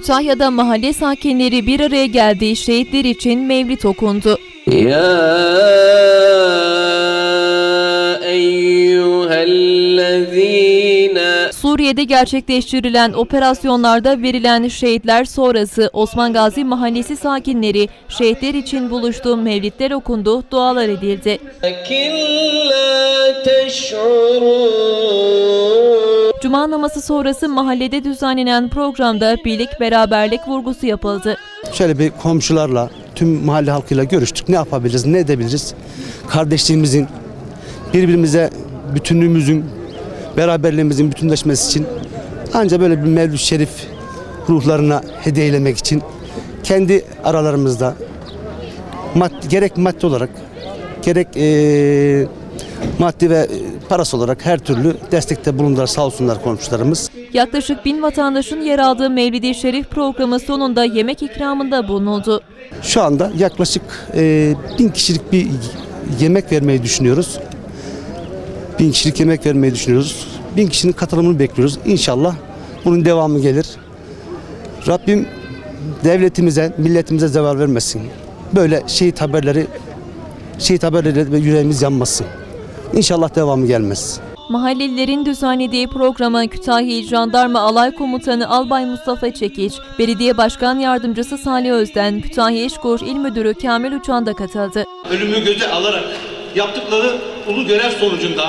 Kütahya'da mahalle sakinleri bir araya geldiği şehitler için mevlit okundu. Ya Suriye'de gerçekleştirilen operasyonlarda verilen şehitler sonrası Osman Gazi Mahallesi sakinleri şehitler için buluştuğu mevlitler okundu, dualar edildi. Cuma namazı sonrası mahallede düzenlenen programda birlik beraberlik vurgusu yapıldı. Şöyle bir komşularla, tüm mahalle halkıyla görüştük. Ne yapabiliriz, ne edebiliriz? Kardeşliğimizin, birbirimize bütünlüğümüzün, beraberliğimizin bütünleşmesi için ancak böyle bir mevlüt şerif ruhlarına hediye için kendi aralarımızda mad gerek maddi olarak gerek e, maddi ve parası olarak her türlü destekte bulundular sağ olsunlar komşularımız. Yaklaşık bin vatandaşın yer aldığı Mevlid-i Şerif programı sonunda yemek ikramında bulunuldu. Şu anda yaklaşık e, bin kişilik bir yemek vermeyi düşünüyoruz. Bin kişilik yemek vermeyi düşünüyoruz. Bin kişinin katılımını bekliyoruz. İnşallah bunun devamı gelir. Rabbim devletimize, milletimize zeval vermesin. Böyle şehit haberleri, şehit haberleri ve yüreğimiz yanmasın. İnşallah devamı gelmez. Mahallelilerin düzenlediği programa Kütahya İl Jandarma Alay Komutanı Albay Mustafa Çekiç, Belediye Başkan Yardımcısı Salih Özden, Kütahya İşkur İl Müdürü Kamil Uçan da katıldı. ölümü göze alarak yaptıkları ulu görev sonucunda